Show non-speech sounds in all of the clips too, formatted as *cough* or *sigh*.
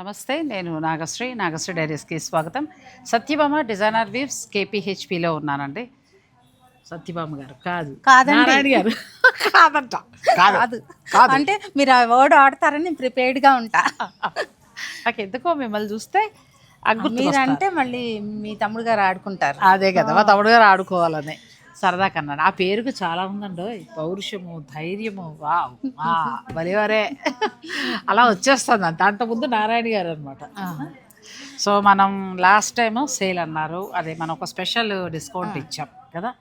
నమస్తే నేను నాగశ్రీ. నాగశ్రీ డైరీస్కి స్వాగతం. సత్యభామ డిజైనర్ వీవ్స్ కేపీహెచ్పిలో ఉన్నానండి. సత్యభామ గారు కాదు. కాదండి. నారాయణ గారు. కాదంట. కాదు. అంటే మీరు ఆ వర్డ్ ఆడతారని ప్రిపేర్డ్గా ఉంటా. నాకు ఎందుకో మిమ్మల్ని చూస్తే మీరంటే మళ్ళీ మీ తమ్ముడు గారు ఆడుకుంటారు. అదే కదా మా తమ్ముడు గారు ఆడుకోవాలని. సరదా కన్నాను ఆ పేరుకు చాలా ఉందండి. పౌరుషము ధైర్యము. వా భలేవారే. అలా వచ్చేస్తుంది అంత. అంతకుముందు నారాయణ గారు అనమాట సో మనం లాస్ట్ టైం సేల్ అన్నారు. అదే మనం ఒక స్పెషల్ డిస్కౌంట్ ఇచ్చాం కదా.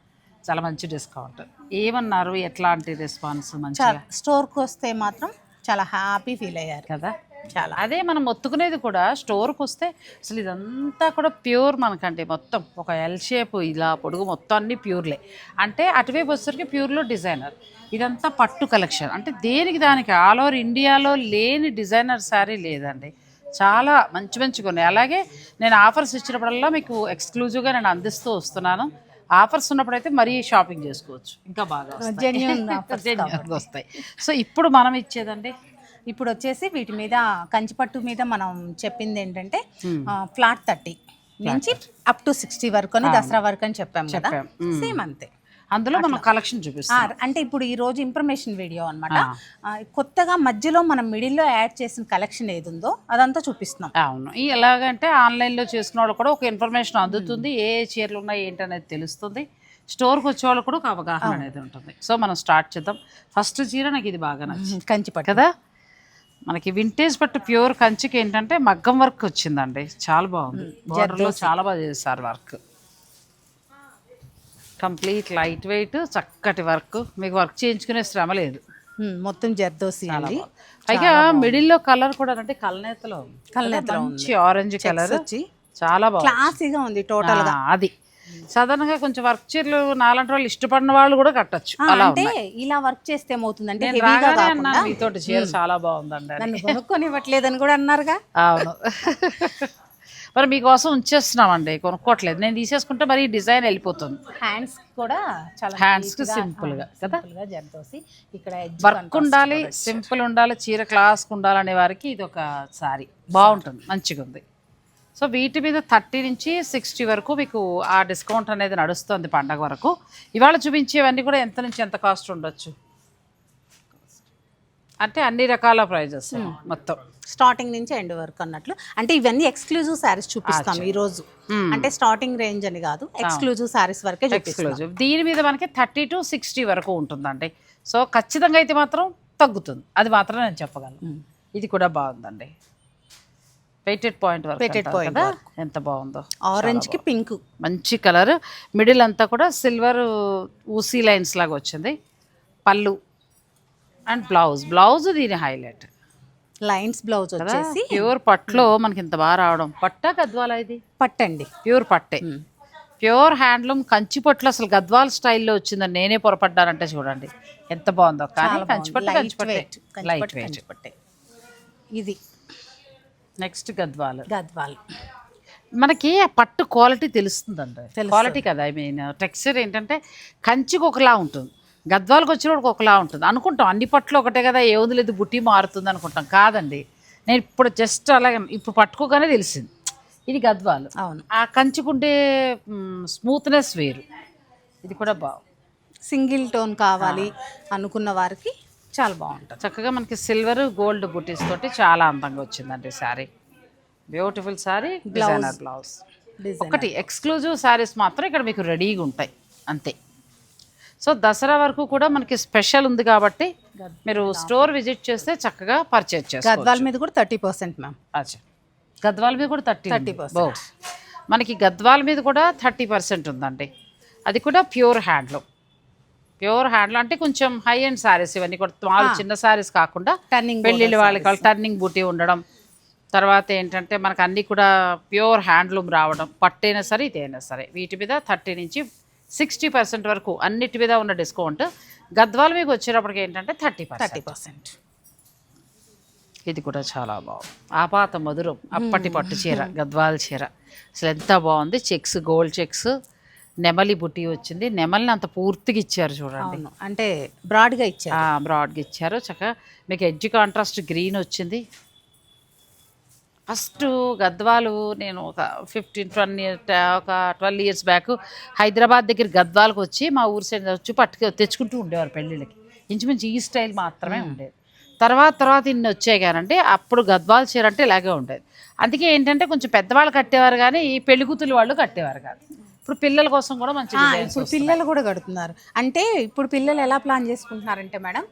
చాలా మంచి డిస్కౌంట్. ఏమన్నారు? ఎట్లాంటి రెస్పాన్స్ మంచిగా? స్టోర్కి వస్తే మాత్రం చాలా హ్యాపీ ఫీల్ అయ్యారు. కదా. చాలా. అదే మనం మొత్తుకునేది కూడా స్టోర్కి వస్తే అసలు ఇదంతా కూడా ప్యూర్ మనకండి మొత్తం. ఒక ఎల్ షేప్ ఇలా పొడుగు మొత్తం అన్ని ప్యూర్లే. అంటే అటువైపు వచ్చేసరికి ప్యూర్లో డిజైనర్. ఇదంతా పట్టు కలెక్షన్. అంటే దేనికి దానికి ఆల్ ఓవర్ ఇండియాలో లేని డిజైనర్ శారీ లేదండి. చాలా మంచి మంచిగా ఉన్నాయి. అలాగే నేను ఆఫర్స్ ఇచ్చినప్పుడల్లా మీకు ఎక్స్క్లూజివ్గా నేను అందిస్తూ వస్తున్నాను. ఆఫర్స్ ఉన్నప్పుడైతే మరీ షాపింగ్ చేసుకోవచ్చు. ఇంకా బాగా Genuine వస్తాయి. సో ఇప్పుడు మనం ఇచ్చేదండి ఇప్పుడు వచ్చేసి వీటి మీద కంచిపట్టు మీద మనం చెప్పింది ఏంటంటే ఫ్లాట్ థర్టీ నుంచి అప్ టు సిక్స్టీ వరకు అని దసరా వరకు అని చెప్పాం కదా. సేమ్ అంతే. అందులో మనం కలెక్షన్ చూపిస్తాం. అంటే ఇప్పుడు ఈ రోజు ఇన్ఫర్మేషన్ వీడియో అనమాట కొత్తగా మధ్యలో మనం మిడిల్లో యాడ్ చేసిన కలెక్షన్ ఏది ఉందో అదంతా చూపిస్తున్నాం. అవును. ఈ ఎలాగంటే ఆన్లైన్లో చేసుకున్న వాళ్ళు కూడా ఒక ఇన్ఫర్మేషన్ అందుతుంది ఏ ఏ చీరలు ఉన్నాయి ఏంటనేది తెలుస్తుంది. స్టోర్కి వచ్చే వాళ్ళు కూడా ఒక అవగాహన అనేది ఉంటుంది. సో మనం స్టార్ట్ చేద్దాం. ఫస్ట్ చీర నాకు ఇది బాగా నచ్చింది. కంచిపట్టు కదా? మనకి వింటేజ్ పట్టు ప్యూర్ కంచికి ఏంటంటే మగ్గం వర్క్ వచ్చిందండి. చాలా బాగుంది. బోర్డర్లో చాలా బాగా చేశారు వర్క్ కంప్లీట్ లైట్ వెయిట్ చక్కటి వర్క్ మీకు వర్క్ చేయించుకునే శ్రమ లేదు. మొత్తం జర్దోసి అండి. పైగా మిడిల్లో కలర్ కూడా అంటే కలనేతలో. కలనేతలో మంచి ఆరెంజ్ కలర్ వచ్చి. చాలా బాగుంది. క్లాసీగా ఉంది టోటల్ ఆ, అది. సాధారణంగా కొంచెం వర్క్ చీరలు నాలంటి వాళ్ళు ఇష్టపడిన వాళ్ళు కూడా కట్టచ్చు. అలా అంటే ఇలా వర్క్ చేస్తే కాకుండా అన్నాను మీతోటి చీర చాలా బాగుందండి అని. నన్ను కొనుక్కొని ఇవ్వట్లేదని కూడా అన్నారుగా. అవును. *laughs* మరి మీకోసం ఉంచేస్తున్నామండి కొనుక్కోవట్లేదు. నేను తీసేసుకుంటే మరి డిజైన్ వెళ్ళిపోతుంది. హ్యాండ్స్ కూడా చాలా హ్యాండ్స్కి సింపుల్గా కదా? జర్దోసి ఇక్కడ వర్క్ ఉండాలి సింపుల్ ఉండాలి చీర క్లాస్ ఉండాలనే వారికి ఇది ఒక సారీ బాగుంటుంది మంచిగా ఉంది సో వీటి మీద థర్టీ నుంచి సిక్స్టీ వరకు మీకు ఆ డిస్కౌంట్ అనేది నడుస్తుంది పండగ వరకు. ఇవాళ చూపించేవన్నీ కూడా ఎంత నుంచి ఎంత కాస్ట్ ఉండొచ్చు? అంటే అన్ని రకాల ప్రైజెస్ మొత్తం. స్టార్టింగ్ నుంచి ఎండ్ వరకు అన్నట్లు. అంటే ఇవన్నీ ఎక్స్క్లూజివ్ శారీస్ చూపిస్తాం ఈ రోజు అంటే స్టార్టింగ్ రేంజ్ అని కాదు ఎక్స్క్లూజివ్ శారీస్ వరకే ఎక్స్క్లూజివ్. దీని మీద మనకి థర్టీ టు సిక్స్టీ వరకు ఉంటుందండి. సో ఖచ్చితంగా అయితే మాత్రం తగ్గుతుంది. అది మాత్రం నేను చెప్పగలను. ఇది కూడా బాగుందండి. వెయిటెడ్ పాయింట్ వరకు కదా? ఎంత బాగుందో. ఆరెంజ్కి పింక్ మంచి కలర్ మిడిల్ అంతా కూడా సిల్వర్ ఊసీ లైన్స్ లాగా వచ్చింది. పళ్ళు అండ్ బ్లౌజ్ బ్లౌజ్ దీని హైలైట్ లైన్స్ బ్లౌజ్ వచ్చేసి ప్యూర్ పట్లో మనకి ఇంత బాగా రావడం. పట్ట గద్వాల ఇది? పట్టండి. ప్యూర్ పట్టే. ప్యూర్ హ్యాండ్లూమ్ కంచి పట్లు అసలు గద్వాల్ స్టైల్లో వచ్చిందని నేనే పొరపడ్డానంటే చూడండి. ఎంత బాగుందో. కానీ కంచి పట్టు కంచి పట్టే. లైట్ వెయిట్ ఇది. నెక్స్ట్ గద్వాల్ గద్వాల్ మనకి ఆ పట్టు క్వాలిటీ తెలుస్తుందండి. క్వాలిటీ కదా ఐ మీన్ టెక్స్చర్ ఏంటంటే కంచికి ఒకలా ఉంటుంది. గద్వాలకు వచ్చినప్పుడు ఒకలా ఉంటుంది. అనుకుంటాం అన్ని పట్లు ఒకటే కదా ఏ లేదు బుట్టి మారుతుంది అనుకుంటాం. కాదండి. నేను ఇప్పుడు జస్ట్ అలాగే ఇప్పుడు పట్టుకోగానే తెలిసింది. ఇది గద్వాలు అవును. ఆ కంచుకుంటే స్మూత్నెస్ వేరు. ఇది కూడా బాగు సింగిల్ టోన్ కావాలి అనుకున్న వారికి చాలా బాగుంటుంది. చక్కగా మనకి సిల్వర్ గోల్డ్ బుటీస్ తోటి చాలా అందంగా వచ్చిందండి saree. Beautiful saree designer blouse ఒకటి ఎక్స్క్లూజివ్ శారీస్ మాత్రం ఇక్కడ మీకు రెడీగా ఉంటాయి. అంతే. సో దసరా వరకు కూడా మనకి స్పెషల్ ఉంది కాబట్టి మీరు స్టోర్ విజిట్ చేస్తే చక్కగా పర్చేజ్ చేస్తారు గద్వాల్ మీద కూడా థర్టీ పర్సెంట్ మ్యామ్ అచ్చా. గద్వాల మీద కూడా థర్టీ థర్టీ మనకి గద్వాల మీద కూడా థర్టీ పర్సెంట్ ఉందండి. అది కూడా ప్యూర్ హ్యాండ్లూమ్ ప్యూర్ హ్యాండ్లూమ్ అంటే కొంచెం హై అండ్ శారీస్ ఇవన్నీ కూడా. మామూలు చిన్న శారీస్ కాకుండా టర్నింగ్ పెళ్ళిళ్ళ వాళ్ళకి టర్నింగ్ బూటీ ఉండడం. తర్వాత ఏంటంటే మనకు అన్నీ కూడా ప్యూర్ హ్యాండ్లూమ్ రావడం. పట్టైనా సరే ఇదైనా సరే. వీటి మీద థర్టీ నుంచి సిక్స్టీ పర్సెంట్ వరకు అన్నిటి మీద ఉన్న డిస్కౌంట్ గద్వాల మీకు వచ్చేటప్పటికి ఏంటంటే థర్టీ థర్టీ పర్సెంట్ ఇది కూడా చాలా బాగుంది. ఆపాత మధురం అప్పటి పట్టు చీర గద్వాల చీర. అసలు ఎంత బాగుంది. Checks gold checks. నెమలి బుట్టి వచ్చింది. నెమలిని అంత పూర్తిగా ఇచ్చారు చూడండి. అంటే బ్రాడ్గా ఇచ్చారు. బ్రాడ్గా ఇచ్చారు. చక్కగా మీకు ఎడ్జ్ కాంట్రాస్ట్ గ్రీన్ వచ్చింది. ఫస్ట్ గద్వాలు నేను ఒక ఫిఫ్టీన్ ట్వంటీ ఒక ట్వెల్వ్ ఇయర్స్ బ్యాక్ హైదరాబాద్ దగ్గర గద్వాలకు వచ్చి మా ఊరి సైడ్ వచ్చి పట్టుకు తెచ్చుకుంటూ ఉండేవారు పెళ్ళిళ్ళకి. ఇంచుమించు ఈ స్టైల్ మాత్రమే ఉండేది. తర్వాత తర్వాత ఇన్ని వచ్చాయి కానండి. అప్పుడు గద్వాల చీర అంటే ఇలాగే ఉండేది. అందుకే ఏంటంటే కొంచెం పెద్దవాళ్ళు కట్టేవారు కానీ ఈ పెళ్ళి కూతురు వాళ్ళు కట్టేవారు కాదు. ఇప్పుడు పిల్లల కోసం కూడా మంచి ఇప్పుడు. పిల్లలు కూడా కడుతున్నారు. అంటే ఇప్పుడు పిల్లలు ఎలా ప్లాన్ చేసుకుంటున్నారంటే మేడం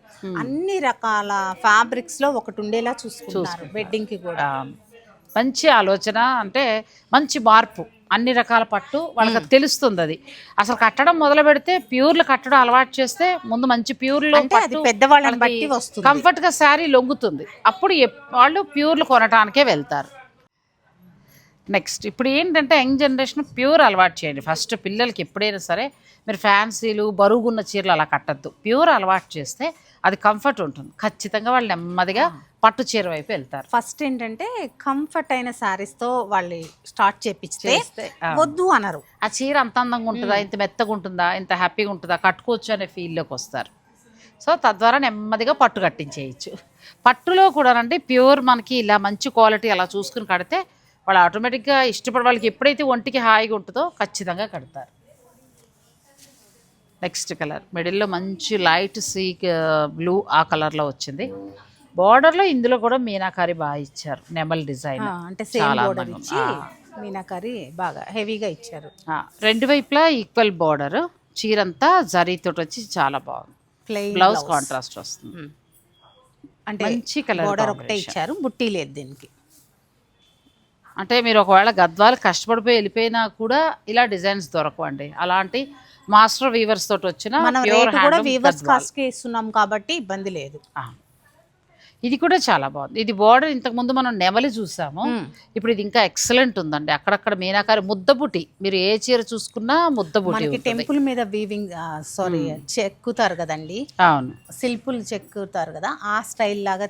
అన్ని రకాల ఫ్యాబ్రిక్స్లో ఒకటి ఉండేలా చూసుకుంటున్నారు వెడ్డింగ్కి కూడా. మంచి ఆలోచన అంటే మంచి మార్పు అన్ని రకాల పట్టు వాళ్ళకి అది తెలుస్తుంది అది. అసలు కట్టడం మొదలు పెడితే ప్యూర్లు కట్టడం అలవాటు చేస్తే ముందు మంచి ప్యూర్లు పెద్దవాళ్ళని బట్టి వస్తుంది. కంఫర్ట్గా శారీ లొంగుతుంది. అప్పుడు వాళ్ళు ప్యూర్లు కొనటానికే వెళ్తారు. నెక్స్ట్ ఇప్పుడు ఏంటంటే యంగ్ జనరేషన్ ప్యూర్ అలవాటు చేయండి. ఫస్ట్ పిల్లలకి ఎప్పుడైనా సరే మీరు ఫ్యాన్సీలు బరుగున్న చీరలు అలా కట్టద్దు. ప్యూర్ అలవాటు చేస్తే అది కంఫర్ట్ ఉంటుంది. ఖచ్చితంగా వాళ్ళు నెమ్మదిగా పట్టు చీర వైపు వెళ్తారు. ఫస్ట్ ఏంటంటే కంఫర్ట్ అయిన సారీస్తో వాళ్ళు స్టార్ట్ చేపిస్తే. వద్దు అనరు. ఆ చీర అంత అందంగా ఉంటుందా? ఇంత మెత్తగా ఉంటుందా? ఇంత హ్యాపీగా ఉంటుందా? కట్టుకోవచ్చు అనే ఫీల్లోకి వస్తారు. సో తద్వారా నెమ్మదిగా పట్టు కట్టించేయచ్చు. పట్టులో కూడా అంటే ప్యూర్ మనకి ఇలా మంచి క్వాలిటీ అలా చూసుకుని కడితే వాళ్ళు ఆటోమేటిక్గా ఇష్టపడే వాళ్ళకి ఎప్పుడైతే ఒంటికి హాయిగా ఉంటుందో ఖచ్చితంగా కడతారు. Next colour. మిడిల్లో మంచి లైట్ సీ బ్లూ ఆ కలర్లో వచ్చింది. బార్డర్లో ఇందులో కూడా మీనాకారి బాగా ఇచ్చారు. నెమల్ డిజైన్. అంటే సేమ్ బోర్డర్ ఇచ్చి. మీనాకరి బాగా హెవీగా ఇచ్చారు. రెండు వైపులా ఈక్వల్ బార్డర్. చీరంతా జరీతో వచ్చి చాలా బాగుంది. ప్లెయిన్ బ్లౌజ్ కాంట్రాస్ట్ వస్తుంది. అంటే మంచి కలర్ బోర్డర్ ఒకటే ఇచ్చారు బుట్టి లేదు దీనికి. అంటే మీరు ఒకవేళ గద్వాలు కష్టపడిపోయి వెళ్ళిపోయినా కూడా ఇలా డిజైన్స్ దొరకవండి అలాంటి మాస్టర్ వీవర్స్ తోటి వచ్చిన మనం రేటు కూడా వీవర్స్. కాస్ట్కి ఇస్తున్నాం కాబట్టి ఇబ్బంది లేదు. ఇది కూడా చాలా బాగుంది. ఇది బార్డర్ ఇంతకు ముందు మనం నెమలి చూసాము. ఇప్పుడు ఇది ఇంకా ఎక్సలెంట్ ఉందండి. అక్కడక్కడ మీనాకారి ముద్దబుటి. మీరు ఏ చీర చూసుకున్నా ముద్దబుటి. టెంపుల్ మీద వీవింగ్ సారీ చెక్కుతారు కదండి. అవును. శిల్పులు చెక్కుతారు కదా ఆ స్టైల్ లాగా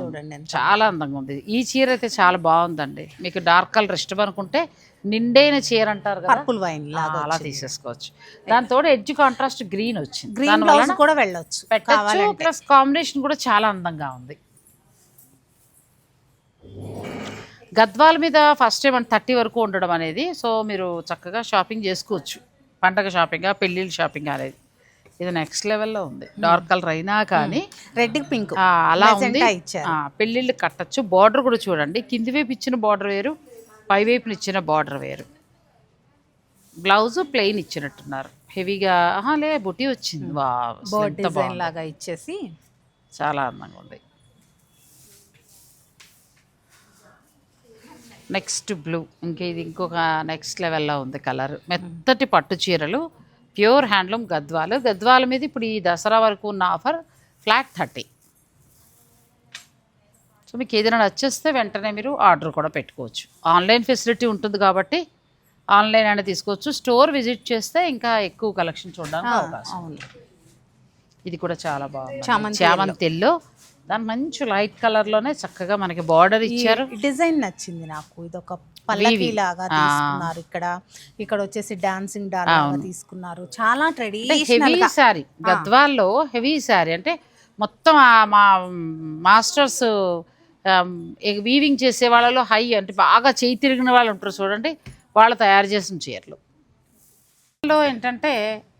చూడండి చాలా అందంగా ఉంది. ఈ చీర అయితే చాలా బాగుందండి. మీకు డార్క్ కలర్ ఇష్టం అనుకుంటే నిండైన చీర అంటారు కదా? పర్పుల్ వైన్ లాగా అలా తీసేసుకోవచ్చు. దాంతో ఎడ్జ్ కాంట్రాస్ట్ గ్రీన్ వచ్చింది. గ్రీన్ బ్లౌజ్ కూడా వెళ్ళొచ్చు పెట్టచ్చు ప్లస్ కాంబినేషన్ కూడా చాలా అందంగా ఉంది. గద్వాల మీద ఫస్ట్ టైం థర్టీ వరకు ఉండడం అనేది సో మీరు చక్కగా షాపింగ్ చేసుకోవచ్చు. పండగ షాపింగ్ పెళ్ళిళ్ళ షాపింగ్ అనేది. ఇది నెక్స్ట్ లెవెల్లో ఉంది. డార్క్ కలర్ అయినా కానీ రెడ్ పింక్ అలా ఉంది. పెళ్ళిళ్ళు కట్టచ్చు. బార్డర్ కూడా చూడండి. కింది వైపు ఇచ్చిన బార్డర్ వేరు పై వైపున ఇచ్చిన బార్డర్ వేరు. బ్లౌజ్ ప్లెయిన్ ఇచ్చినట్టున్నారు. హెవీగా లే బుటీ వచ్చింది. వా డిజైన్ లాగా ఇచ్చేసి. చాలా అందంగా ఉంది. Next blue. ఇంకా ఇది ఇంకొక నెక్స్ట్ లెవెల్లో ఉంది కలర్. మెత్తటి పట్టు చీరలు ప్యూర్ హ్యాండ్లూమ్ గద్వాలు. గద్వాల మీద ఇప్పుడు ఈ దసరా వరకు ఉన్న ఆఫర్ ఫ్లాట్ థర్టీ. సో మీకు ఏదైనా నచ్చేస్తే వెంటనే మీరు ఆర్డర్ కూడా పెట్టుకోవచ్చు. ఆన్లైన్ ఫెసిలిటీ ఉంటుంది కాబట్టి ఆన్లైన్ అనేది తీసుకోవచ్చు. స్టోర్ విజిట్ చేస్తే ఇంకా ఎక్కువ కలెక్షన్ చూడడానికి అవకాశం ఇది కూడా చాలా బాగుంది. చామంతి చామంతిల్లో దాని మంచి లైట్ కలర్లోనే చక్కగా మనకి బార్డర్ ఇచ్చారు. డిజైన్ నచ్చింది నాకు. ఇది ఒక పల్లకి లాగా తీసుకున్నారు. ఇక్కడ ఇక్కడ వచ్చేసి డాన్సింగ్ డాల్ తీసుకున్నారు. చాలా ట్రెడిషనల్ హెవీ శారీ గద్వాల్లో హెవీ శారీ అంటే మొత్తం మా మాస్టర్స్ వీవింగ్ చేసే వాళ్ళలో హై అంటే బాగా చేయి తిరిగిన వాళ్ళు ఉంటారు చూడండి. వాళ్ళు తయారు చేసిన చీరలు. లో ఏంటంటే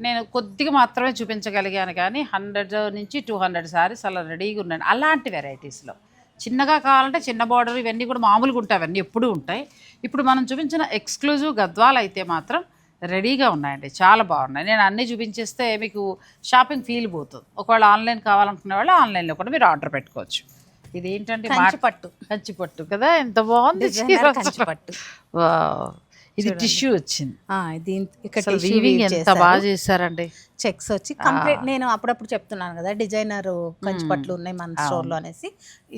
నేను కొద్దిగా మాత్రమే చూపించగలిగాను కానీ హండ్రెడ్ నుంచి టూ హండ్రెడ్ శారీస్ అలా రెడీగా ఉన్నాను. అలాంటి వెరైటీస్లో చిన్నగా కావాలంటే చిన్న బార్డర్ ఇవన్నీ కూడా మామూలుగా ఉంటాయి. అవన్నీ ఎప్పుడూ ఉంటాయి. ఇప్పుడు మనం చూపించిన ఎక్స్క్లూజివ్ గద్వాలు అయితే మాత్రం రెడీగా ఉన్నాయండి. చాలా బాగున్నాయి. నేను అన్నీ చూపించేస్తే మీకు షాపింగ్ ఫీల్ పోతుంది. ఒకవేళ ఆన్లైన్ కావాలనుకునే వాళ్ళు ఆన్లైన్లో కూడా మీరు ఆర్డర్ పెట్టుకోవచ్చు. ఇది ఏంటంటే పట్టు కంచి పట్టు కదా? ఎంత బాగుంది కంచి. పట్టు. ఇది టిష్యూ వచ్చింది. ఇక్కడ వీవింగ్ ఎంత బాగా చేశారండి. చెక్స్ వచ్చి కంప్లీట్ నేను అప్పుడప్పుడు చెప్తున్నాను కదా డిజైనర్ కంచి పట్లు ఉన్నాయి మన స్టోర్లో అనేసి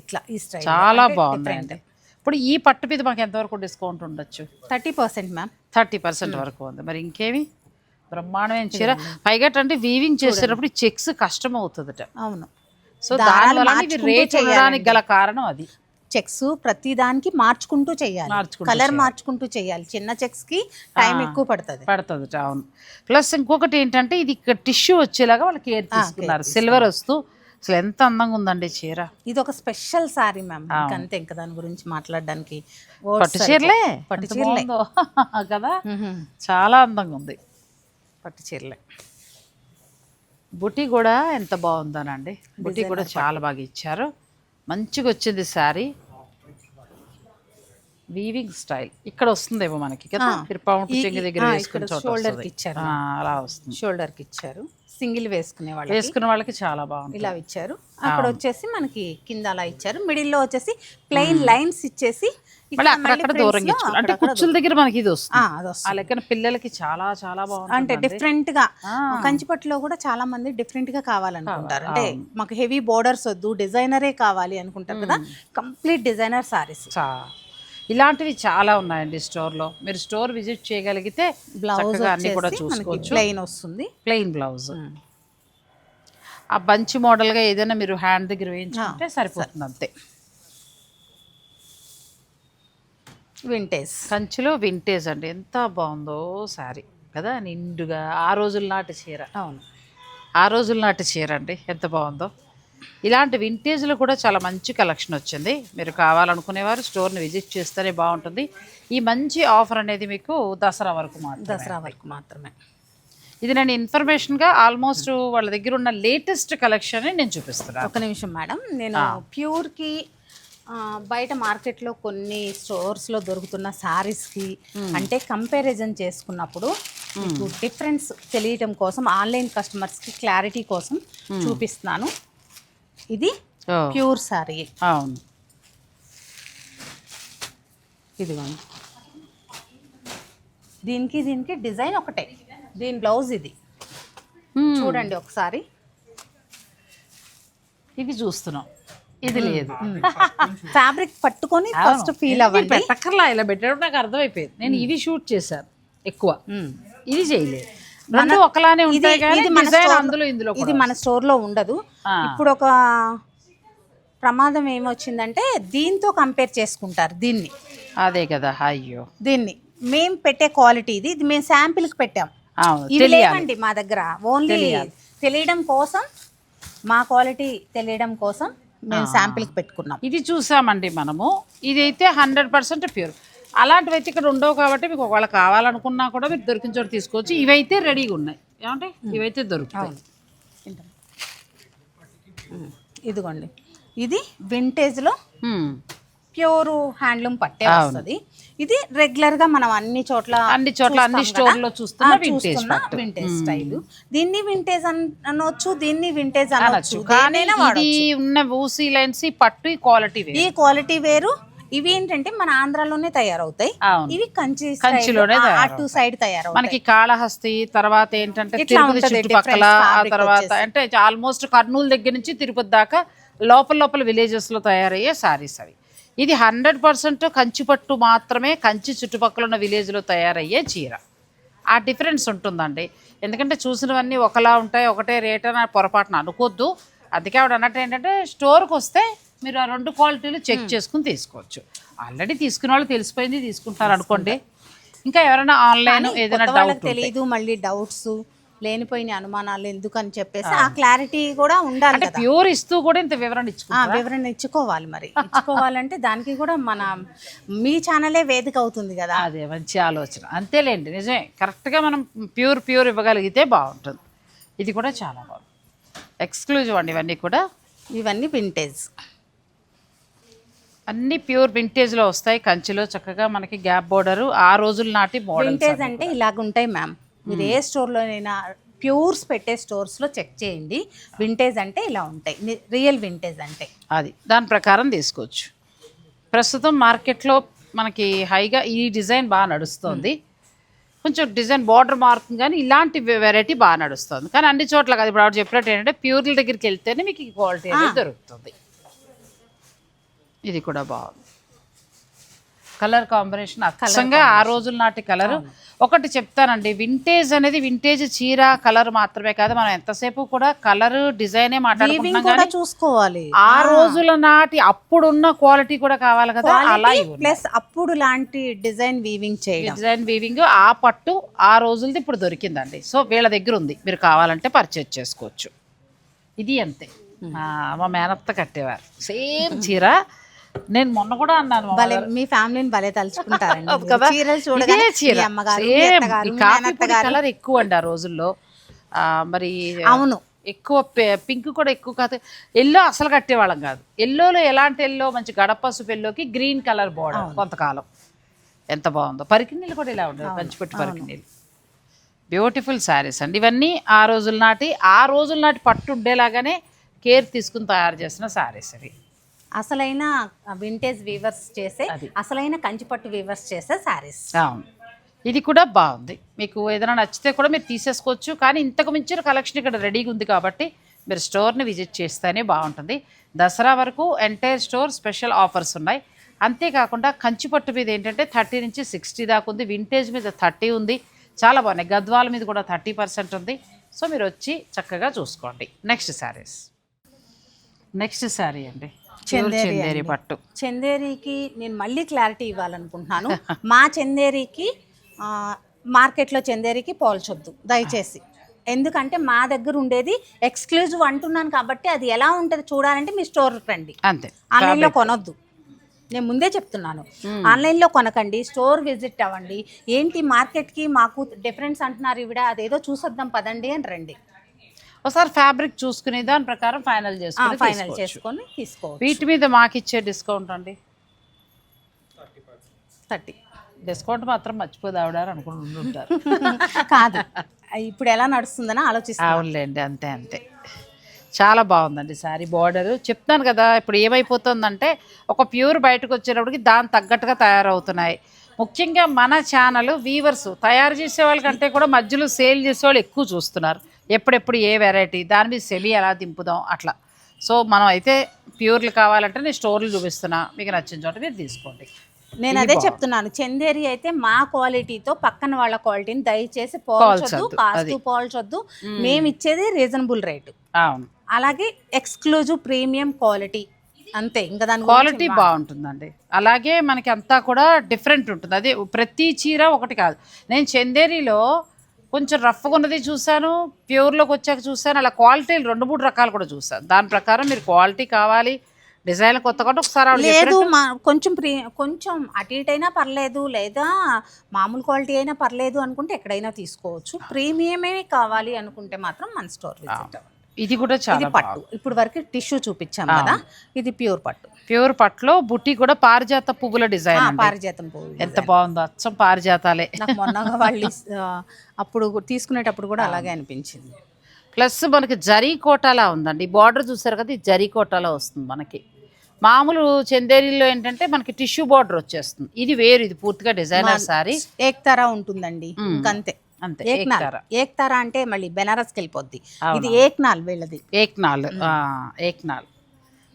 ఇట్లా ఈ స్టైల్ చాలా బాగుందండి ఇప్పుడు ఈ పట్టు మీద మాకు ఎంతవరకు డిస్కౌంట్ ఉండొచ్చు? Thirty percent ma'am. Thirty percent వరకు ఉంది. మరి ఇంకేమి? బ్రహ్మాండమైన చీర. పైగా అంటే వీవింగ్ చేసేటప్పుడు చెక్స్ కష్టం అవుతుందట. అవును. సో దానివల్ల రేట్ ఉండడానికి గల కారణం అది. చెక్స్ ప్రతి దానికి మార్చుకుంటూ చేయాలి. కలర్ మార్చుకుంటూ చేయాలి. చిన్న చెక్స్కి టైం ఎక్కువ పడుతుంది. పడుతుంది అవును. ప్లస్ ఇంకొకటి ఏంటంటే ఇది ఇక్కడ టిష్యూ వచ్చేలాగా వాళ్ళు కేర్ తీసుకున్నారు. సిల్వర్ వస్తూ అసలు ఎంత అందంగా ఉందండి చీర. ఇది ఒక స్పెషల్ సారీ మ్యామ్. అంతే ఇంకా దాని గురించి మాట్లాడడానికి. పట్టు చీరలే. పట్టు చీరలే. *laughs* కదా. చాలా అందంగా ఉంది. పట్టు చీరలే. బుటీ కూడా ఎంత బాగుందోనండి. బుటీ కూడా చాలా బాగా ఇచ్చారు. మంచిగా వచ్చింది శారీ. వీవింగ్ స్టైల్ ఇక్కడ వస్తుందేమో మనకి కదా? మీరు పౌంట్ చెంగి దగ్గర చోట. ఆ, అలా వస్తుంది. షోల్డర్కి ఇచ్చారు. సింగిల్ వేసుకునే వాళ్ళు వేసుకున్న వాళ్ళకి చాలా బాగుంది ఇలా ఇచ్చారు. అక్కడ వచ్చేసి మనకి కింద అలా ఇచ్చారు. మిడిల్లో వచ్చేసి ప్లెయిన్ లైన్స్ ఇచ్చేసి అక్కడక్కడ దూరం అంటే కుచ్చుల దగ్గర మనకి ఇది వస్తుంది. ఆ, లెక్కన పిల్లలకి చాలా చాలా అంటే బాగుంటుంది డిఫరెంట్గా కంచిపట్టులో కూడా చాలా మంది డిఫరెంట్గా కావాలనుకుంటారు. అంటే మాకు హెవీ బోర్డర్స్ వద్దు డిజైనరే కావాలి అనుకుంటారు కదా. కంప్లీట్ డిజైనర్ సారీస్ ఇలాంటివి చాలా ఉన్నాయండి స్టోర్లో. మీరు స్టోర్ విజిట్ చేయగలిగితే బ్లౌజ్ అన్ని కూడా చూసుకోవచ్చు. ప్లెయిన్ వస్తుంది. ప్లెయిన్ బ్లౌజ్ ఆ. బంచి మోడల్గా ఏదైనా మీరు హ్యాండ్ దగ్గర వేయించుకుంటే సరిపోతుంది అంతే. వింటేజ్ కంచిలో వింటేజ్ అండి. ఎంత బాగుందో శారీ కదా నిండుగా. ఆ రోజుల నాటి చీర. అవును. ఆ రోజుల నాటి చీర అండి. ఎంత బాగుందో. ఇలాంటి వింటేజ్లో కూడా చాలా మంచి కలెక్షన్ వచ్చింది. మీరు కావాలనుకునేవారు స్టోర్ని విజిట్ చేస్తేనే బాగుంటుంది. ఈ మంచి ఆఫర్ అనేది మీకు దసరా వరకు మాత్రం దసరా వరకు మాత్రమే. ఇది నేను ఇన్ఫర్మేషన్గా ఆల్మోస్ట్ వాళ్ళ దగ్గర ఉన్న లేటెస్ట్ కలెక్షన్ నేను చూపిస్తున్నాను. ఒక నిమిషం మేడం. నేను ప్యూర్కి బయట మార్కెట్లో కొన్ని స్టోర్స్లో దొరుకుతున్న సారీస్కి అంటే కంపారిజన్ చేసుకున్నప్పుడు మీకు డిఫరెన్స్ తెలియటం కోసం ఆన్లైన్ కస్టమర్స్కి క్లారిటీ కోసం చూపిస్తున్నాను. ఇది ప్యూర్ సారీ. అవును. ఇదిగోండి. దీనికి దీనికి డిజైన్ ఒకటే. దీని బ్లౌజ్ ఇది. చూడండి ఒకసారి. ఇది చూస్తున్నాం. ఇది లేదు. ఫ్యాబ్రిక్ పట్టుకొని ఫస్ట్ ఫీల్ ఇది అవ్వండి. పెట్టక్కర్లా ఇలా పెట్టడం? నాకు అర్థమైపోయింది. నేను ఇవి షూట్ చేశాను ఎక్కువ. ఇది చేయలేదు. రెండు ఒకలానే ఇది ఉంటాయి కానీ ఇది మన డిజైన్ store- అందులో ఇందులో ఇది మన స్టోర్లో ఉండదు. ఇప్పుడు ఒక ప్రమాదం ఏమొచ్చిందంటే దీంతో కంపేర్ చేసుకుంటారు దీన్ని. అదే కదా అయ్యో. దీన్ని. మేము పెట్టే క్వాలిటీ ఇది. ఇది మేము శాంపిల్కి పెట్టాం. ఇవి తెలియాలి. లేవండి మా దగ్గర. ఓన్లీ తెలియడం కోసం మా క్వాలిటీ తెలియడం కోసం మేము శాంపిల్కి పెట్టుకున్నాం. ఇది చూసామండి మనము. ఇదైతే హండ్రెడ్ పర్సెంట్ ప్యూర్ అలాంటివి అయితే ఇక్కడ ఉండవు కాబట్టి మీకు ఒకవేళ కావాలనుకున్నా కూడా మీరు దొరికిన చోట తీసుకోవచ్చు ఇవైతే రెడీగా ఉన్నాయి. ఏమంటే ఇవైతే దొరుకుతాయి. ఇదిగోండి. ఇది వింటేజ్లో హ్మ్. ప్యూర్ హ్యాండ్లూమ్ పట్టే వస్తుంది. ఇది రెగ్యులర్గా మనం అన్ని చోట్ల అన్ని చోట్ల అన్ని చూస్తాం స్టోర్. లో చూస్తున్న వింటేజ్ వింటేజ్ స్టైల్ దీన్ని వింటేజ్ అన్- అనొచ్చు దీన్ని వింటేజ్ అనొచ్చు. కానీ. ఉన్న ఊసీ లైన్స్ ఈ పట్టు ఈ క్వాలిటీ ఈ క్వాలిటీ వేరు. ఇవి ఏంటంటే మన ఆంధ్రాలోనే తయారవుతాయి. ఇవి కంచి కంచిలోనే. అటు సైడ్ తయారవుతాయి. మనకి కాళహస్తి తర్వాత ఏంటంటే తిరుపతి చుట్టుపక్కల ఆ తర్వాత. అంటే ఆల్మోస్ట్ కర్నూలు దగ్గర నుంచి తిరుపతి దాకా లోపల లోపల villages లో తయారయ్యే సారీస్ అవి. ఇది హండ్రెడ్ పర్సెంట్ కంచి పట్టు మాత్రమే కంచి చుట్టుపక్కల ఉన్న village లో తయారయ్యే చీర. ఆ డిఫరెన్స్ ఉంటుందండి. ఎందుకంటే చూసినవన్నీ ఒకలా ఉంటాయి ఒకటే రేట్ అని పొరపాటున అనుకోవద్దు అందుకే ఆవిడ అన్నట్టు ఏంటంటే స్టోర్కి వస్తే మీరు ఆ రెండు క్వాలిటీలు చెక్ చేసుకుని తీసుకోవచ్చు. ఆల్రెడీ తీసుకున్న వాళ్ళు తెలిసిపోయింది తీసుకుంటారు అనుకోండి. ఇంకా ఎవరైనా ఆన్లైన్ ఏదైనా డౌట్ తెలియదు మళ్ళీ డౌట్స్ లేనిపోయిన అనుమానాలు ఎందుకు అని చెప్పేసి ఆ. క్లారిటీ కూడా ఉండాలి ప్యూర్ ఇస్తూ కూడా ఇంత వివరణ ఆ, ఇచ్చుకుంటారు? వివరణ ఇచ్చుకోవాలి మరి. *laughs* ఇచ్చుకోవాలంటే దానికి కూడా మన మీ ఛానలే వేదిక అవుతుంది కదా. అదే మంచి ఆలోచన. అంతేలేండి నిజమే. కరెక్ట్గా మనం ప్యూర్ ప్యూర్ ఇవ్వగలిగితే బాగుంటుంది. ఇది కూడా చాలా బాగుంది. ఎక్స్క్లూజివ్ అండి ఇవన్నీ కూడా. ఇవన్నీ వింటేజ్ అన్ని ప్యూర్ వింటేజ్లో వస్తాయి కంచిలో. చక్కగా మనకి గ్యాప్ బోర్డర్ ఆ రోజుల నాటి వింటేజ్ అంటే ఇలాగ ఉంటాయి మ్యామ్ మీరు ఏ స్టోర్లోనైనా ప్యూర్స్ పెట్టే స్టోర్స్లో చెక్ చేయండి. వింటేజ్ అంటే ఇలా ఉంటాయి. రియల్ వింటేజ్ అంటే. అది. దాని ప్రకారం తీసుకోవచ్చు. ప్రస్తుతం మార్కెట్లో మనకి హైగా ఈ డిజైన్ బాగా నడుస్తుంది. కొంచెం డిజైన్ బార్డర్ మారుతుంది కానీ ఇలాంటి వెరైటీ బాగా నడుస్తుంది. కానీ అన్ని చోట్ల కాదు. ఇప్పుడు ఆవిడ చెప్పినట్టు ఏంటంటే ప్యూర్ల దగ్గరికి వెళ్తేనే మీకు ఈ క్వాలిటీ అనేది దొరుకుతుంది. ఇది కూడా బాగుంది. కలర్ కాంబినేషన్ అచ్చంగా ఆ రోజుల నాటి కలర్ ఒకటి చెప్తానండి వింటేజ్ అనేది వింటేజ్ చీర కలర్ మాత్రమే కాదు మనం ఎంతసేపు కూడా కలర్ డిజైనే మాట్లాడుకుంటున్నాం చూసుకోవాలి. ఆ రోజుల నాటి అప్పుడున్న క్వాలిటీ కూడా కావాలి కదా అలా ప్లస్ అప్పుడు లాంటి డిజైన్ వీవింగ్ చేయడం. డిజైన్ వీవింగ్ ఆ పట్టు ఆ రోజులది ఇప్పుడు దొరికిందండి. సో వీళ్ళ దగ్గర ఉంది. మీరు కావాలంటే పర్చేజ్ చేసుకోవచ్చు. ఇది అంతే. మా మేనత్త కట్టేవారు. సేమ్ చీర నేను మొన్న కూడా అన్నాను మా భలే మీ ఫ్యామిలీని భలే తలుచుకుంటారండి. *laughs* చీరలు చూడగానే చీర. గారు. కలర్ ఎక్కువ అండి ఆ రోజుల్లో. మరి అవును. ఎక్కువ పింక్ కూడా ఎక్కువ కాదు. ఎల్లో అసలు కట్టేవాళ్ళం కాదు. ఎల్లోలో ఎలాంటి ఎల్లో? మంచి గడపసుపు ఎల్లోకి గ్రీన్ కలర్ బోర్డర్ కొంతకాలం. ఎంత బాగుందో. పరికినీళ్ళు కూడా ఇలా ఉండేవి పంచిపెట్టి పరికినీళ్ళు బ్యూటిఫుల్ శారీస్ అండి. ఇవన్నీ ఆ రోజుల నాటి ఆ రోజుల నాటి పట్టు ఉండేలాగానే కేర్ తీసుకుని తయారు చేసిన శారీస్ ఇవి అసలైన వింటేజ్ వీవర్స్ చేసే. అసలైన కంచిపట్టు వీవర్స్ చేసే శారీస్ అవును. ఇది కూడా బాగుంది. మీకు ఏదైనా నచ్చితే కూడా మీరు తీసేసుకోవచ్చు. కానీ ఇంతకు మించిన కలెక్షన్ ఇక్కడ రెడీగా ఉంది కాబట్టి మీరు స్టోర్ని విజిట్ చేస్తేనే బాగుంటుంది. దసరా వరకు ఎంటైర్ స్టోర్ స్పెషల్ ఆఫర్స్ ఉన్నాయి. అంతేకాకుండా కంచిపట్టు మీద ఏంటంటే థర్టీ నుంచి సిక్స్టీ దాకా ఉంది. వింటేజ్ మీద థర్టీ ఉంది. చాలా బాగున్నాయి. గద్వాల మీద కూడా థర్టీ పర్సెంట్ ఉంది. సో మీరు వచ్చి చక్కగా చూసుకోండి. నెక్స్ట్ శారీస్ నెక్స్ట్ శారీ అండి. చందేరి. పట్టు. చందేరికి నేను మళ్ళీ క్లారిటీ ఇవ్వాలనుకుంటున్నాను. మా చందేరికి మార్కెట్లో చందేరికి పోల్చొద్దు దయచేసి. ఎందుకంటే మా దగ్గర ఉండేది ఎక్స్క్లూజివ్ అంటున్నాను కాబట్టి అది ఎలా ఉంటుంది చూడాలంటే మీ స్టోర్కి రండి. అంతే. ఆన్లైన్లో కొనొద్దు. నేను ముందే చెప్తున్నాను. ఆన్లైన్లో కొనకండి స్టోర్ విజిట్ అవ్వండి. ఏంటి మార్కెట్కి మాకు డిఫరెన్స్ అంటున్నారు ఇవిడ అదేదో చూసొద్దాం పదండి అని రండి. ఒకసారి ఫ్యాబ్రిక్ చూసుకుని దాని ప్రకారం ఫైనల్ చేసుకుని ఫైనల్. చేసుకొని తీసుకోవచ్చు. వీటి మీద మాకు ఇచ్చే డిస్కౌంట్ అండి. థర్టీ. డిస్కౌంట్ మాత్రం మర్చిపోదు ఆవిడ అని అనుకుంటుంటారు *laughs* కాదు. ఇప్పుడు ఎలా నడుస్తుందని ఆలోచిస్తాను అవునులేండి అంతే అంతే. చాలా బాగుందండి శారీ బార్డర్. చెప్తాను కదా ఇప్పుడు ఏమైపోతుందంటే ఒక ప్యూర్ బయటకు వచ్చేటప్పటికి దాని తగ్గట్టుగా తయారవుతున్నాయి. ముఖ్యంగా మన ఛానల్ వీవర్స్ తయారు చేసే వాళ్ళకంటే కూడా మధ్యలో సేల్ చేసే వాళ్ళు ఎక్కువ చూస్తున్నారు. ఎప్పుడెప్పుడు ఏ వెరైటీ దాని మీద సెమి ఎలా దింపుదాం అట్లా. సో మనం అయితే ప్యూర్లు కావాలంటే నేను స్టోర్లు చూపిస్తున్నా మీకు నచ్చిన చోట మీరు తీసుకోండి. నేను అదే చెప్తున్నాను చందేరి అయితే మా క్వాలిటీతో పక్కన వాళ్ళ క్వాలిటీని దయచేసి పోల్చొద్దు కాస్ట్ పోల్చొద్దు. మేము. ఇచ్చేది రీజనబుల్ రేటు అలాగే ఎక్స్క్లూజివ్ ప్రీమియం క్వాలిటీ అంతే ఇంకా దాని క్వాలిటీ బాగుంటుందండి. అలాగే మనకి అంతా కూడా డిఫరెంట్ ఉంటుంది. అదే ప్రతి చీర ఒకటి కాదు. నేను చందేరిలో కొంచెం రఫ్గా ఉన్నది చూశాను ప్యూర్లోకి వచ్చాక చూశాను. అలా క్వాలిటీలు రెండు మూడు రకాలు కూడా చూశాను. దాని ప్రకారం మీరు క్వాలిటీ కావాలి డిజైన్ కొత్త కొత్త ఒకసారి లేదు కొంచెం ప్రీ కొంచెం అటు ఇటు అయినా పర్లేదు లేదా మామూలు క్వాలిటీ అయినా పర్లేదు అనుకుంటే ఎక్కడైనా తీసుకోవచ్చు. ప్రీమియమే కావాలి అనుకుంటే మాత్రం మన స్టోర్. ఇది కూడా చాలా పట్టు. ఇప్పుడు వరకు టిష్యూ చూపించాం కదా ఇది ప్యూర్ పట్టు. ప్యూర్ పట్లో బుట్టి కూడా పారిజాత పువ్వుల డిజైన్. పారిజాతం పువ్వు ఎంత బాగుందో అచ్చం పారిజాతాలే. నాకు మొన్నగా వాళ్ళు అప్పుడు తీసుకునేటప్పుడు కూడా అలాగే అనిపించింది. ప్లస్ మనకి జరీ కోటాలా ఉందండి. బార్డర్ చూసారు కదా ఇది జరీ కోటాలో వస్తుంది మనకి. మామూలు చందేరిలో ఏంటంటే మనకి టిష్యూ బార్డర్ వచ్చేస్తుంది. ఇది వేరు ఇది పూర్తిగా డిజైనర్ సారీ. ఏక్తారా ఉంటుందండి. ఇంకంతే అంతే. ఏక్నాల్. ఏక్తారా. అంటే మళ్ళీ బెనారస్కి వెళ్ళిపోద్ది. ఇది ఏక్నాల్ వీళ్ళది. ఏక్నాల్ ఏక్నాల్.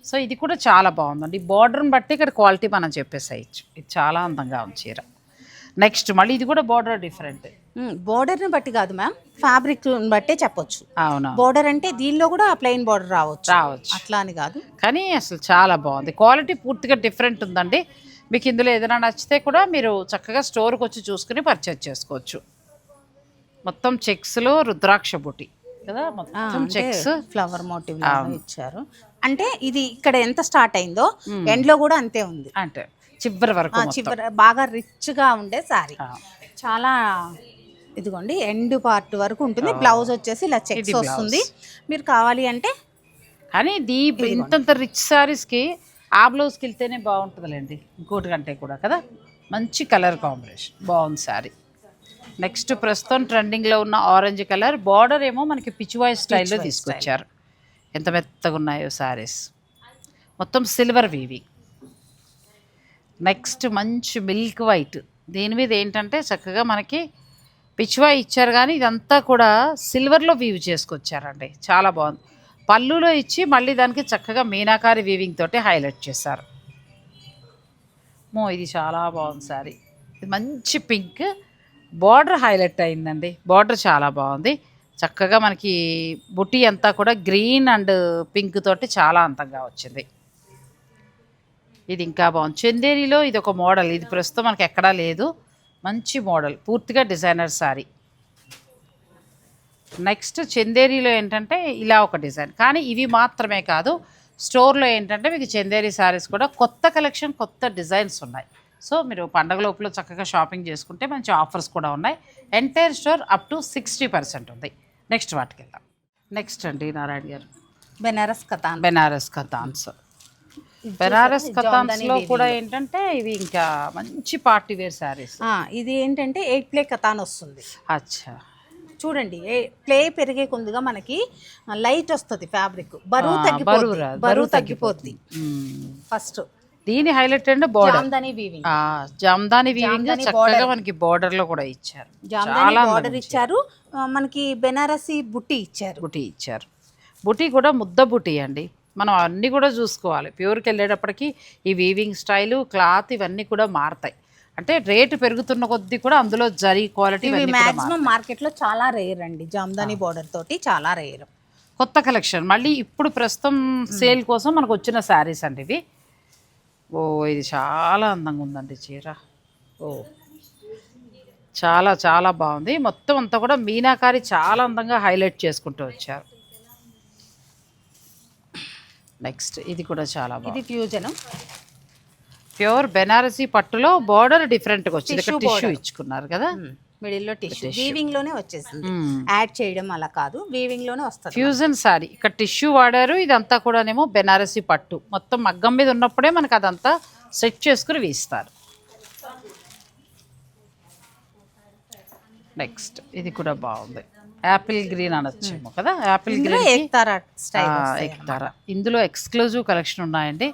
సో ఇది కూడా చాలా బాగుందండి. బార్డర్ని బట్టి ఇక్కడ క్వాలిటీ మనం చెప్పేసేయచ్చు. ఇది చాలా అందంగా ఉంది చీర. నెక్స్ట్ మళ్ళీ ఇది కూడా బార్డర్ డిఫరెంట్. బోర్డర్ని బట్టి కాదు మ్యామ్ ఫ్యాబ్రిక్ బట్టే చెప్పొచ్చు. అవునా? బోర్డర్ అంటే దీనిలో కూడా ప్లెయిన్ బోర్డర్ రావచ్చు. రావచ్చు. అట్లా అని కాదు. కానీ అసలు చాలా బాగుంది. క్వాలిటీ పూర్తిగా డిఫరెంట్ ఉందండి. మీకు ఇందులో ఏదైనా నచ్చితే కూడా మీరు చక్కగా స్టోర్కి వచ్చి చూసుకుని పర్చేజ్ చేసుకోవచ్చు. మొత్తం చెక్స్లో రుద్రాక్ష బుటి. కదా మొత్తం చెక్స్ ఫ్లవర్ మోటివ్ ఇచ్చారు. అంటే ఇది ఇక్కడ ఎంత స్టార్ట్ అయిందో ఎండ్లో కూడా అంతే ఉంది. అంటే చివరి వరకు. చివర బాగా రిచ్గా ఉండే సారీ. చాలా ఇదిగోండి ఎండ్ పార్ట్ వరకు ఉంటుంది. బ్లౌజ్ వచ్చేసి ఇలా చెక్స్. వస్తుంది. మీరు కావాలి అంటే కానీ దీ ఇంతంత రిచ్ సారీస్కి ఆ బ్లౌజ్కి వెళ్తేనే బాగుంటుందిలేండి. ఇంకోటి కంటే కూడా కదా. మంచి కలర్ కాంబినేషన్ బాగుంది శారీ నెక్స్ట్ ప్రస్తుతం ట్రెండింగ్లో ఉన్న ఆరెంజ్ కలర్. బార్డర్ ఏమో మనకి పిచ్చివాయ్ స్టైల్లో తీసుకొచ్చారు. ఎంత మెత్తగా ఉన్నాయో శారీస్. మొత్తం సిల్వర్ వీవి. నెక్స్ట్ మంచి మిల్క్ వైట్. దీని మీద ఏంటంటే చక్కగా మనకి పిచ్చివాయ్ ఇచ్చారు కానీ ఇదంతా కూడా సిల్వర్లో వీవ్ చేసుకొచ్చారండి. చాలా బాగుంది. పళ్ళులో ఇచ్చి మళ్ళీ దానికి చక్కగా మీనాకారి వీవింగ్ తోటి హైలైట్ చేశారు. మో ఇది చాలా బాగుంది సారీ ఇది మంచి పింక్. బార్డర్ హైలైట్ అయిందండి. బార్డర్ చాలా బాగుంది. చక్కగా మనకి బుట్టి అంతా కూడా గ్రీన్ అండ్ పింక్ తోటి చాలా అందంగా వచ్చింది. ఇది ఇంకా బాగుంది. చందేరిలో ఇది ఒక మోడల్. ఇది ప్రస్తుతం మనకి ఎక్కడా లేదు. మంచి మోడల్. పూర్తిగా డిజైనర్ శారీ నెక్స్ట్ చందేరిలో ఏంటంటే ఇలా ఒక డిజైన్. కానీ ఇవి మాత్రమే కాదు స్టోర్లో ఏంటంటే మీకు చందేరి శారీస్ కూడా కొత్త కలెక్షన్ కొత్త డిజైన్స్ ఉన్నాయి. సో మీరు పండగ లోపల చక్కగా షాపింగ్ చేసుకుంటే మంచి ఆఫర్స్ కూడా ఉన్నాయి. Entire store up to sixty percent ఉంది. నెక్స్ట్ వాటికి వెళ్దాం. నెక్స్ట్ అండి నారాయణ గారు. బెనారస్ కథాన్. బెనారస్ కథాన్స్ బెనారస్ కథాన్స్లో కూడా ఏంటంటే ఇవి ఇంకా మంచి పార్టీ వేర్ శారీస్. ఇది ఏంటంటే ఎయిట్ ప్లే కథాన్ వస్తుంది. అచ్చా. చూడండి ఏ- ప్లే పెరిగే కొద్దిగా మనకి లైట్ వస్తుంది ఫ్యాబ్రిక్. బరువు తగ్గిపోతుంది బరువు తగ్గిపోద్ది. మ్మ్. ఫస్ట్ దీని హైలైట్ అంటే బోర్డర్ జామ్దాని వీవింగ్ చక్కగా మనకి border లో కూడా ఇచ్చారు. జామ్దాని బార్డర్ ఇచ్చారు. మనకి బెనారసి బుట్టి ఇచ్చారు. బుటీ ఇచ్చారు. బుటీ కూడా ముద్ద బుటీ అండి. మనం అన్నీ కూడా చూసుకోవాలి. ప్యూర్కి వెళ్ళేటప్పటికి ఈ వీవింగ్ స్టైలు క్లాత్ ఇవన్నీ కూడా మారతాయి. అంటే రేటు పెరుగుతున్న కొద్దీ కూడా అందులో జరీ క్వాలిటీ మాక్సిమం మార్కెట్లో చాలా రేర్ అండి. జామ్దాని బార్డర్ తోటి చాలా రేర్ కొత్త కలెక్షన్ మళ్ళీ ఇప్పుడు ప్రస్తుతం సేల్ కోసం మనకు వచ్చిన శారీస్ అండి ఇవి. ఓ ఇది చాలా అందంగా ఉందండి చీర. ఓ. చాలా చాలా బాగుంది. మొత్తం అంతా కూడా మీనాకారి చాలా అందంగా హైలైట్ చేసుకుంటూ వచ్చారు. నెక్స్ట్ ఇది కూడా చాలా బాగుంది. ఇది ఫ్యూజన్? ప్యూర్ బెనారసీ పట్టులో బార్డర్ డిఫరెంట్గా వచ్చింది. టిష్యూ ఇచ్చుకున్నారు కదా? మిడిల్లో టిష్యూ. వీవింగ్లోనే వచ్చేసింది. యాడ్ చేయడం అలా కాదు. వీవింగ్లోనే వస్తుంది ఫ్యూజన్ సారీ. ఇక్కడ టిష్యూ వాడారు. ఇదంతా కూడానేమో బెనారసీ పట్టు. మొత్తం మగ్గం మీద ఉన్నప్పుడే మనకు అదంతా సెట్ చేసుకుని వేస్తారు. నెక్స్ట్ ఇది కూడా బాగుంది. యాపిల్ గ్రీన్ అనొచ్చేమో కదా? యాపిల్ గ్రీన్ ఎక్కుతారా ఇందులో ఎక్స్క్లూజివ్ కలెక్షన్ ఉన్నాయండి.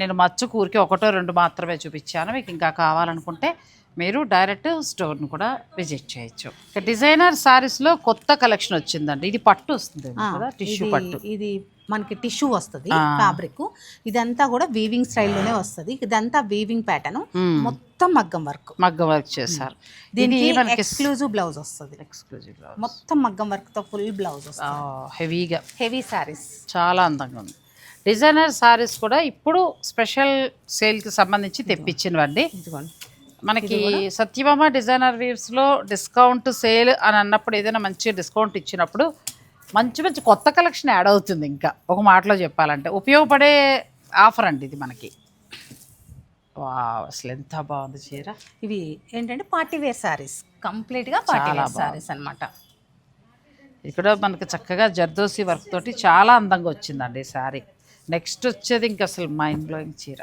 నేను మచ్చుకు ఊరికి ఒకటో రెండు మాత్రమే చూపించాను. మీకు ఇంకా కావాలనుకుంటే మీరు డైరెక్ట్ స్టోర్ను కూడా విజిట్ చేయొచ్చు. డిజైనర్ సారీస్లో కొత్త కలెక్షన్ వచ్చిందండి. ఇది పట్టు వస్తుంది కదా? టిష్యూ పట్టు. ఇది మనకి టిష్యూ వస్తుంది ఫ్యాబ్రిక్. ఇదంతా కూడా వీవింగ్ స్టైల్లోనే వస్తుంది. ఇదంతా వీవింగ్ ప్యాటర్న్ మొత్తం మగ్గం వర్క్. మగ్గం వర్క్ చేశారు. దీనికి ఎక్స్క్లూజివ్ బ్లౌజ్ వస్తుంది. ఎక్స్క్లూజివ్ మొత్తం మగ్గం వర్క్తో ఫుల్ బ్లౌజ్ వస్తుంది హెవీగా హెవీ సారీస్ చాలా అందంగా ఉంది. డిజైనర్ సారీస్ కూడా ఇప్పుడు స్పెషల్ సేల్కి సంబంధించి తెప్పించినవండి. ఇదిగోండి. మనకి సత్యభామ డిజైనర్ వీవ్స్లో డిస్కౌంట్ సేల్ అని అన్నప్పుడు ఏదైనా మంచి డిస్కౌంట్ ఇచ్చినప్పుడు మంచి మంచి కొత్త కలెక్షన్ యాడ్ అవుతుంది ఇంకా. ఒక మాటలో చెప్పాలంటే. ఉపయోగపడే ఆఫర్ అండి ఇది మనకి. వా అసలు ఎంత బాగుంది చీర. ఇవి ఏంటంటే పార్టీ వేర్ సారీస్. కంప్లీట్గా పార్టీ వేర్ సారీస్ అన్నమాట. ఇది కూడా మనకి చక్కగా జర్దోసి వర్క్ తోటి చాలా అందంగా వచ్చిందండి ఈ శారీ నెక్స్ట్ వచ్చేది ఇంకా అసలు మైండ్ బ్లోయింగ్ చీర.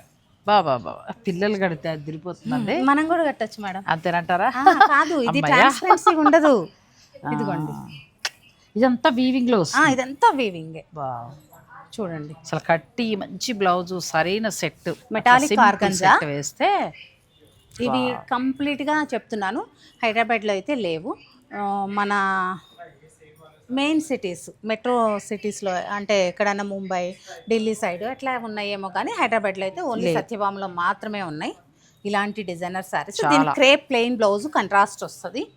బాబా బాబా పిల్లలు కడితే అదిరిపోతుందండి మనం కూడా కట్టొచ్చు మేడం. అంతేనంటారా? కాదు ఇది ట్రాన్స్పరెన్సీ ఉండదు. ఇదిగోండి. ఇదంతా వీవింగ్లో ఇదంతా వీవింగ్ వావ్. చూడండి. అసలు కట్టి మంచి బ్లౌజ్ సరైన సెట్ Metallic organza. వేస్తే ఇవి కంప్లీట్గా చెప్తున్నాను. హైదరాబాద్లో అయితే లేవు. మన మెయిన్ సిటీస్ మెట్రో సిటీస్లో అంటే ఎక్కడన్నా ముంబై ఢిల్లీ సైడ్ అట్లా ఉన్నాయేమో కానీ హైదరాబాద్లో అయితే ఓన్లీ సత్యభామలో మాత్రమే ఉన్నాయి. ఇలాంటి డిజైనర్ సారీస్ దీని క్రేప్ ప్లెయిన్ బ్లౌజ్ కంట్రాస్ట్ వస్తుంది.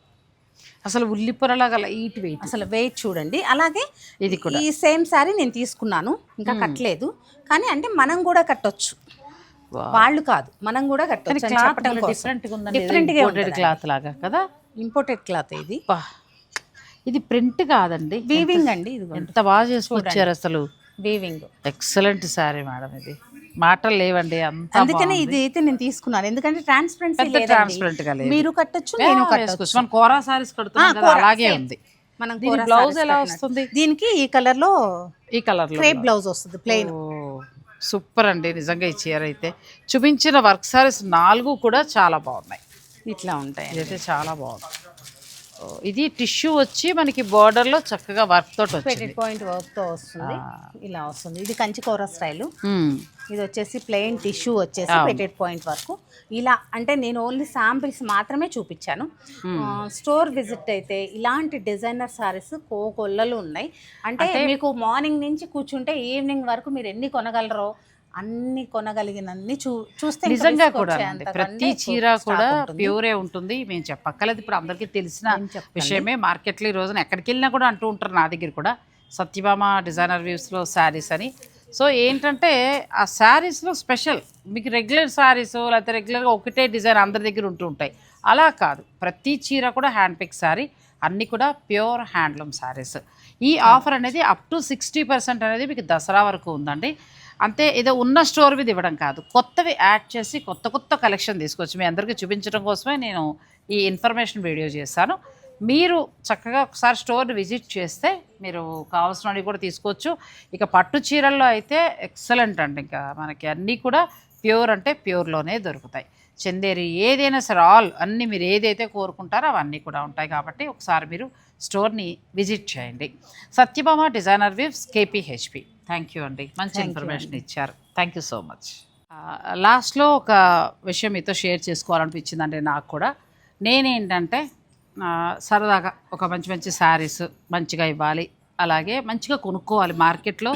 అసలు ఉల్లిపొరలాగా లైట్ వెయిట్ అసలు వెయిట్ చూడండి. అలాగే ఇది కూడా. ఈ సేమ్ శారీ నేను తీసుకున్నాను. ఇంకా కట్టలేదు. కానీ అంటే మనం కూడా కట్టొచ్చు. వాళ్ళు కాదు. మనం కూడా కట్టొచ్చు. డిఫరెంట్ ఇంపోర్టెడ్ క్లాత్ లాగా కదా? ఇంపోర్టెడ్ క్లాత్ ఇది. బా. ఇది ప్రింట్ కాదండి. వీవింగ్ అండి ఇది ఎంత బాగా చేసుకొచ్చారు అసలు? వీవింగ్ ఎక్సలెంట్ శారీ మేడం ఇది. మాటలు లేవండి అందుకనే ఇది అయితే నేను తీసుకున్నాను. ఎందుకంటే ట్రాన్స్పరెన్సీ పెద్ద ట్రాన్స్పరెంట్గా లేదు. మీరు కట్టొచ్చు నేను కట్టొచ్చు. మనం కోరా సారీస్ కడుతున్నాం కదా అలాగే ఉంది. మనం బ్లౌజ్ ఎలా. వస్తుంది? దీనికి ఈ కలర్లో ఈ కలర్లో బ్లౌజ్ వస్తుంది ప్లెయిన్ సూపర్ అండి నిజంగా ఈ చీర అయితే. చూపించిన వర్క్ సారీస్ నాలుగు కూడా చాలా బాగున్నాయి. ఇట్లా ఉంటాయి ఇదైతే చాలా బాగుంది. ఇది టిష్యూ వచ్చి మనకి border లో చక్కగా వర్క్ తోటి వచ్చింది. పాయింట్ వర్క్తో వస్తుంది. ఇలా వస్తుంది. ఇది కంచి కోర స్టైల్. ఇది వచ్చేసి ప్లెయిన్ టిష్యూ వచ్చేసి పెటెడ్ పాయింట్ వరకు ఇలా అంటే నేను ఓన్లీ శాంపిల్స్ మాత్రమే చూపించాను. స్టోర్ విజిట్ అయితే ఇలాంటి డిజైనర్ సారీస్ కోకొల్లలు ఉన్నాయి. అంటే మీకు మార్నింగ్ నుంచి కూర్చుంటే ఈవినింగ్ వరకు మీరు ఎన్ని కొనగలరో అన్ని కొనగలిగినన్ని చూ చూస్తే నిజంగా కూడా. ప్రతి చీర కూడా. ప్యూరే ఉంటుంది. మేము చెప్పక్కర్లేదు. ఇప్పుడు అందరికీ తెలిసిన? విషయమే. మార్కెట్లో ఈ రోజున ఎక్కడికి వెళ్ళినా కూడా అంటూ ఉంటారు నా దగ్గర కూడా సత్యభామ డిజైనర్ వ్యూస్లో శారీస్ అని. సో ఏంటంటే ఆ శారీస్లో స్పెషల్ మీకు రెగ్యులర్ శారీస్ లేకపోతే రెగ్యులర్గా ఒకటే డిజైన్ అందరి దగ్గర ఉంటూ ఉంటాయి. అలా కాదు. ప్రతి చీర కూడా హ్యాండ్ పిక్ శారీ అన్నీ కూడా ప్యూర్ హ్యాండ్లూమ్ శారీస్. ఈ ఆఫర్ అనేది అప్ టు సిక్స్టీ పర్సెంట్ అనేది మీకు దసరా వరకు ఉందండి. అంతే ఏదో ఉన్న స్టోర్ మీద ఇవ్వడం కాదు. కొత్తవి యాడ్ చేసి కొత్త కొత్త కలెక్షన్ తీసుకొచ్చి మీ అందరికీ చూపించడం కోసమే నేను ఈ ఇన్ఫర్మేషన్ వీడియో చేస్తాను మీరు చక్కగా ఒకసారి స్టోర్ని విజిట్ చేస్తే మీరు కావాల్సినవి కూడా తీసుకోవచ్చు. ఇక పట్టు చీరల్లో అయితే ఎక్సలెంట్ అండి. ఇంకా మనకి అన్నీ కూడా ప్యూర్ అంటే ప్యూర్లోనే దొరుకుతాయి. చందేరి ఏదైనా సరే ఆల్ అన్నీ మీరు ఏదైతే కోరుకుంటారో అవన్నీ కూడా ఉంటాయి కాబట్టి ఒకసారి మీరు స్టోర్ని విజిట్ చేయండి. Satyabhama designer weaves KPHB. Thank you అండి మంచి ఇన్ఫర్మేషన్ ఇచ్చారు. థ్యాంక్ యూ సో మచ్ లాస్ట్లో ఒక విషయం మీతో షేర్ చేసుకోవాలనిపించిందండి నాకు కూడా. నేనేంటంటే సరదాగా ఒక మంచి మంచి శారీస్ మంచిగా ఇవ్వాలి. అలాగే మంచిగా కొనుక్కోవాలి. మార్కెట్లో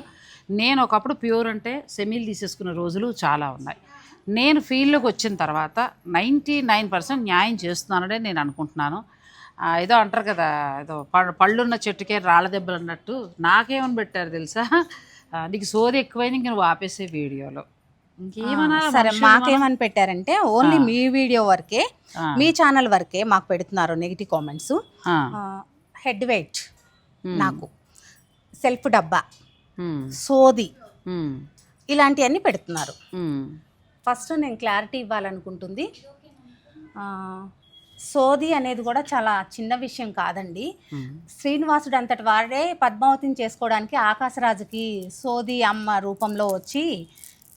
నేను ఒకప్పుడు ప్యూర్ అంటే సెమీలు తీసేసుకున్న రోజులు చాలా ఉన్నాయి. నేను ఫీల్డ్లోకి వచ్చిన తర్వాత నైంటీ నైన్ పర్సెంట్ న్యాయం చేస్తున్నాననే నేను అనుకుంటున్నాను. ఏదో అంటారు కదా ఏదో పళ్ళున్న చెట్టుకే రాళ్ళ దెబ్బలు అన్నట్టు నాకేమని పెట్టారు తెలుసా? నీకు సోది ఎక్కువైంది ఇంక నువ్వు ఆపేసే వీడియోలో. సరే మాకేమని పెట్టారంటే ఓన్లీ మీ వీడియో వరకే. మీ ఛానల్ వరకే మాకు పెడుతున్నారు negative comments head weight Hmm. నాకు సెల్ఫ్ డబ్బా ఉమ్, సోది ఉమ్, ఇలాంటివన్నీ పెడుతున్నారు. ఫస్ట్ నేను క్లారిటీ ఇవ్వాలనుకుంటుంది. సోది అనేది కూడా చాలా చిన్న విషయం కాదండి. శ్రీనివాసుడు అంతటి వాడే పద్మావతిని చేసుకోవడానికి ఆకాశరాజుకి సోది అమ్మ రూపంలో వచ్చి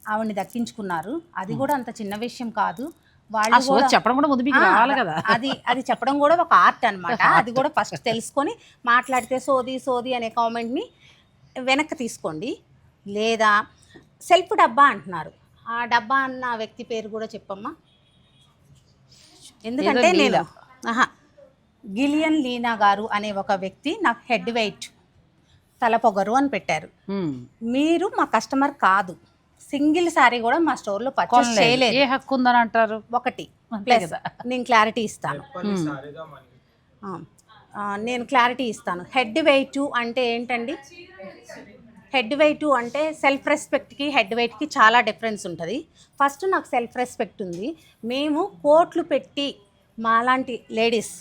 ఆవిడని దక్కించుకున్నారు. అది కూడా అంత చిన్న విషయం కాదు. వాళ్ళు చెప్పడం కూడా ముందు మీకు రావాలి కదా. అది అది చెప్పడం కూడా ఒక ఆర్ట్ అన్నమాట. *laughs* అది కూడా ఫస్ట్ తెలుసుకొని మాట్లాడితే సోది సోది అనే కామెంట్ని వెనక్కి తీసుకోండి. లేదా సెల్ఫ్ డబ్బా అంటున్నారు. ఆ డబ్బా అన్న వ్యక్తి పేరు కూడా చెప్పమ్మా. ఎందుకంటే నేను గిలియన్ లీనా గారు అనే ఒక వ్యక్తి నాకు హెడ్ వెయిట్ తలపొగరు అని పెట్టారు. మీరు మా కస్టమర్ కాదు. సింగిల్ సారీ కూడా మా స్టోర్లో పర్చేస్. చేయలేదు. ఏ హక్కు ఉందని అంటారు? ఒకటి. అంతే ప్లస్ కదా. నేను క్లారిటీ ఇస్తాను. నేను క్లారిటీ ఇస్తాను. హెడ్ వెయిట్ అంటే ఏంటండి? హెడ్ వెయిట్ అంటే సెల్ఫ్ రెస్పెక్ట్కి హెడ్ వెయిట్కి చాలా డిఫరెన్స్ ఉంటుంది. ఫస్ట్ నాకు సెల్ఫ్ రెస్పెక్ట్ ఉంది. మేము కోట్లు పెట్టి మాలాంటి లేడీస్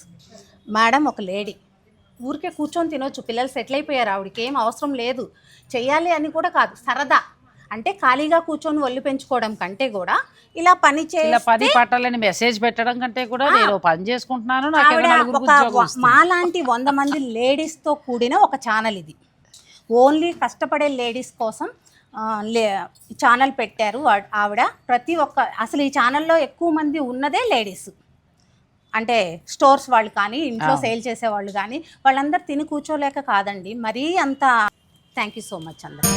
మేడం ఒక లేడీ ఊరికే కూర్చొని తినొచ్చు పిల్లలు సెటిల్ అయిపోయారు ఆవిడకి ఏం అవసరం లేదు చెయ్యాలి అని కూడా కాదు సరదా. అంటే ఖాళీగా కూర్చొని ఒళ్ళు పెంచుకోవడం కంటే కూడా ఇలా పని పని చేస్తే పట్టాలని మెసేజ్ పెట్టడం కంటే కూడా నేను పని చేసుకుంటున్నాను. మాలాంటి వంద మంది *laughs* లేడీస్తో కూడిన ఒక ఛానల్ ఇది. ఓన్లీ కష్టపడే లేడీస్ కోసం లే ఛానల్ పెట్టారు ఆవిడ. ప్రతి ఒక్క అసలు ఈ ఛానల్లో ఎక్కువ మంది ఉన్నదే లేడీస్. అంటే స్టోర్స్ వాళ్ళు కానీ ఇంట్లో సేల్ చేసే వాళ్ళు కానీ వాళ్ళందరూ తిని కూర్చోలేక కాదండి. మరీ అంత థ్యాంక్ యూ సో మచ్ అందరు.